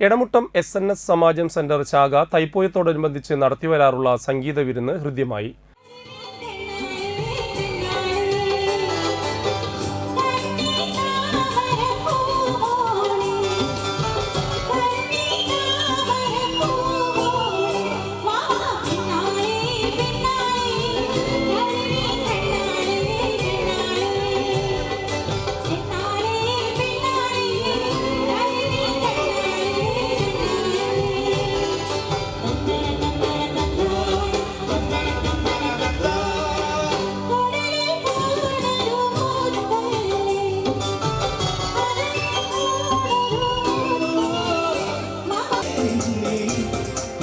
Edamuttam S N S Samajam centre ശാഖ തൈപ്പോയത്തോടനുബന്ധിച്ച് നടത്തിവരാറുള്ള സംഗീത വിരുന്ന് ഹൃദ്യമായി.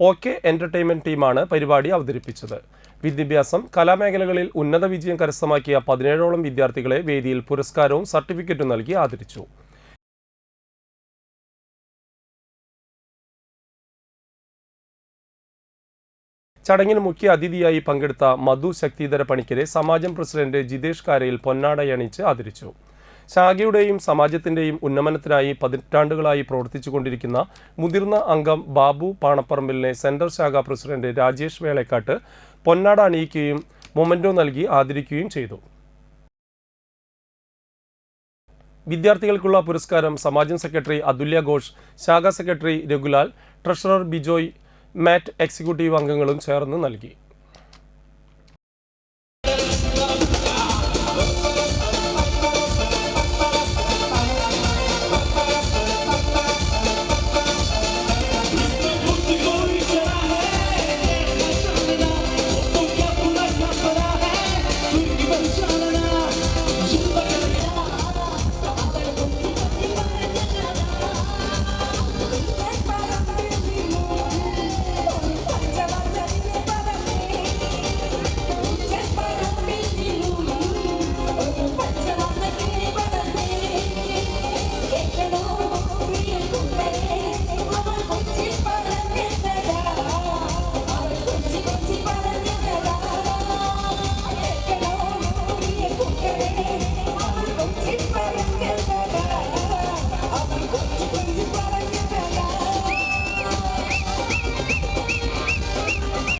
ഓക്കെ എന്റർടൈൻമെന്റ് ടീമാണ് പരിപാടി അവതരിപ്പിച്ചത്. വിദ്യാഭ്യാസം കലാമേഖലകളിൽ ഉന്നത വിജയം കരസ്ഥമാക്കിയ പതിനേഴോളം വിദ്യാർത്ഥികളെ വേദിയിൽ പുരസ്കാരവും സർട്ടിഫിക്കറ്റും നൽകി ആദരിച്ചു. ചടങ്ങിന് മുഖ്യ അതിഥിയായി പങ്കെടുത്ത മധു ശക്തിധര പണിക്കരെ സമാജം പ്രസിഡന്റ് ജിതേഷ് കാരയിൽ പൊന്നാടയണിച്ച് ആദരിച്ചു. ശാഖയുടെയും സമാജത്തിന്റെയും ഉന്നമനത്തിനായി പതിറ്റാണ്ടുകളായി പ്രവർത്തിച്ചുകൊണ്ടിരിക്കുന്ന മുതിർന്ന അംഗം ബാബു പാണപ്പറമ്പിലിനെ സെൻട്രൽ ശാഖ പ്രസിഡന്റ് രാജേഷ് വേളക്കാട്ട് പൊന്നാട അണിയിക്കുകയും മൊമെന്റോ നൽകി ആദരിക്കുകയും ചെയ്തു. വിദ്യാർത്ഥികൾക്കുള്ള പുരസ്കാരം സമാജം സെക്രട്ടറി അതുല്യ ഘോഷ് ശാഖാ സെക്രട്ടറി രഘുലാൽ ട്രഷറർ ബിജോയ് മാറ്റ് എക്സിക്യൂട്ടീവ് അംഗങ്ങളും ചേർന്ന് നൽകി.